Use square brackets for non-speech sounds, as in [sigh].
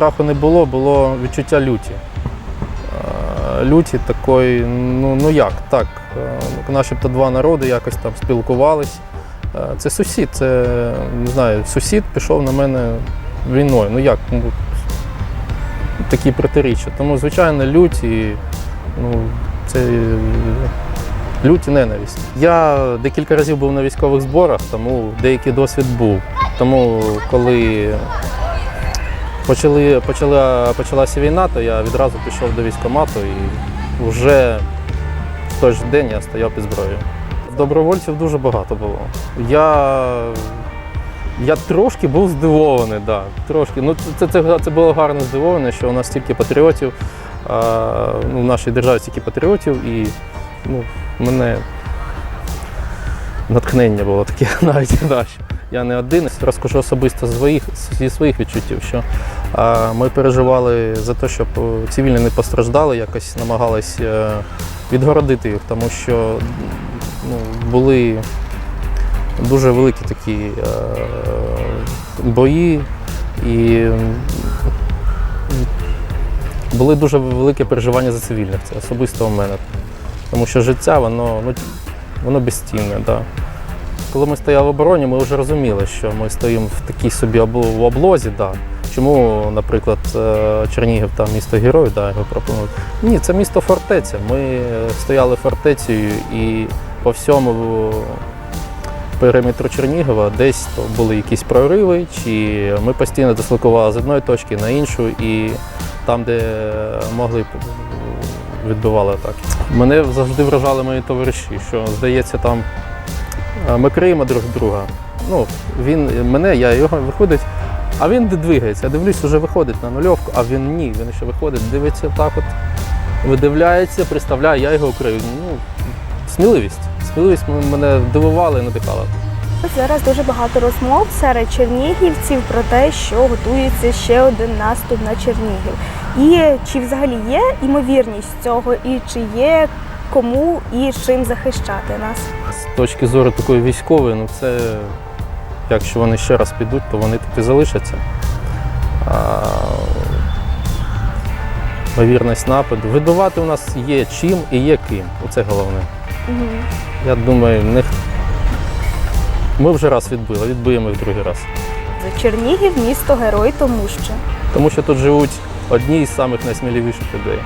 страху не було, було відчуття люті. Е, Люті такої, ну, ну як, так, е, начебто два народи якось там спілкувались. Е, Це сусід, це не знаю, сусід пішов на мене війною. Ну як? Ну, такі протиріччя. Тому, звичайно, лють і ну, це лють ненависть. Я декілька разів був на військових зборах, тому деякий досвід був. Тому коли почали, почала, почалася війна, то я відразу пішов до військкомату і вже в той же день я стояв під зброєю. Добровольців дуже багато було. Я, я трошки був здивований, да, трошки. Ну, це, це, це було гарно здивоване, що у нас стільки патріотів, а, ну, в нашій державі стільки патріотів, і ну, мене натхнення було таке [laughs] навіть. Да, я не один. Розкажу особисто своїх, зі своїх відчуттів, що ми переживали за те, щоб е, цивільні не постраждали, якось намагались е, відгородити їх, тому що ну, були дуже великі такі е, бої і були дуже велике переживання за цивільних. Це особисто у мене. Тому що життя, воно, ну, воно безцінне. Да. Коли ми стояли в обороні, ми вже розуміли, що ми стоїмо в такій собі в облозі. Да. Чому, наприклад, е, Чернігів там місто герой, да, його пропонують. Ні, це місто фортеця. Ми е, стояли фортецею і по всьому периметру Чернігова десь то були якісь прориви, чи ми постійно дислокували з одної точки на іншу, і там, де могли, відбивали атаки. Мене завжди вражали мої товариші, що здається, там ми криємо друг друга. Ну, він мене, я його виходить, а він двигається. Я дивлюсь, вже виходить на нульовку, а він ні, він ще виходить, дивиться так от, видивляється, представляє, я його укрию. Ну, сміливість. Сміливість мене дивувала і надихала. Зараз дуже багато розмов серед чернігівців про те, що готується ще один наступ на Чернігів. І чи взагалі є імовірність цього, і чи є кому і чим захищати нас? З точки зору такої військової, ну це якщо вони ще раз підуть, то вони тут і залишаться. А, ймовірність нападу. Видувати у нас є чим і є ким. Оце головне. Угу. Я думаю, не... ми вже раз відбили, відбиємо і в другий раз. Чернігів місто герой, тому що Тому що тут живуть одні із самих найсміливіших людей.